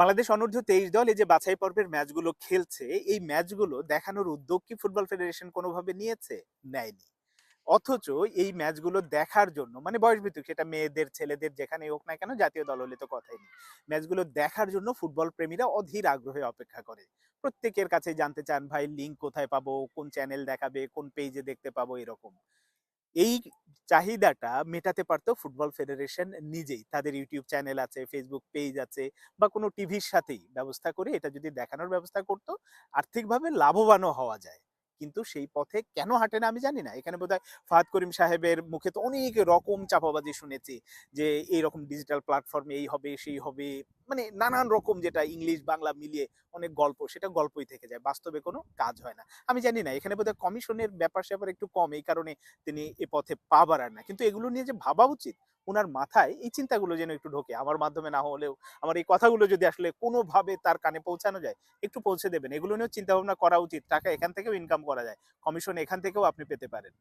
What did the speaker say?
বাংলাদেশ অনূর্ধ্ব তেইশ দল এই যে বাছাই পর্বের ম্যাচগুলো খেলছে, এই ম্যাচগুলো দেখানোর উদ্যোগ কি ফুটবল ফেডারেশন কোনোভাবে নিয়েছে? নেয়নি। অথচ এই ম্যাচগুলো দেখার জন্য মানে বয়স ভিত্তিক সেটা মেয়েদের, ছেলেদের যেখানে হোক না কেন, জাতীয় দল হলে তো কথাই নেই। ম্যাচগুলো দেখার জন্য ফুটবল প্রেমীরা অধীর আগ্রহে অপেক্ষা করে। প্রত্যেকের কাছে জানতে চান ভাই লিঙ্ক কোথায় পাবো? কোন চ্যানেল দেখাবে? কোন পেজে দেখতে পাবো? এরকম। এই চাহিদাটা মেটাতে পারতো ফুটবল ফেডারেশন নিজেই। তাদের ইউটিউব চ্যানেল আছে ফেসবুক পেজ আছে বা কোনো টিভির সাথেই ব্যবস্থা করে এটা যদি দেখানোর ব্যবস্থা করতো, আর্থিকভাবে লাভবানও হওয়া যায়। কিন্তু সেই পথে কেন হাঁটে না আমি জানি না। এখানে বোধহয় ফাহাদ করিম সাহেবের মুখে তো অনেক রকম চাপাবাজি শুনেছি যে এই রকম ডিজিটাল প্ল্যাটফর্মে এই হবে, সেই হবে। মানে নানান রকম যেটা ইংলিশ, বাংলা মিলিয়ে অনেক গল্প, সেটা গল্পই থেকে যায়, বাস্তবে কোনো কাজ হয় না। আমি জানি না, এখানে বোধহয় কমিশনের ব্যাপার স্যাপার একটু কম, এই কারণে তিনি এ পথে পা বাড়ান না। কিন্তু এগুলো নিয়ে যে ভাবা উচিত ওনার মাথায় এই চিন্তাগুলো যেন একটু ঢোকে, আমার মাধ্যমে না হলেও, আমার এই কথাগুলো যদি আসলে কোনোভাবে তার কানে পৌঁছানো যায়, একটু পৌঁছে দেবেন। এগুলো নিয়েও চিন্তা ভাবনা করা উচিত, টাকা এখান থেকেও ইনকাম করা যায়, কমিশন এখান থেকেও আপনি পেতে পারেন।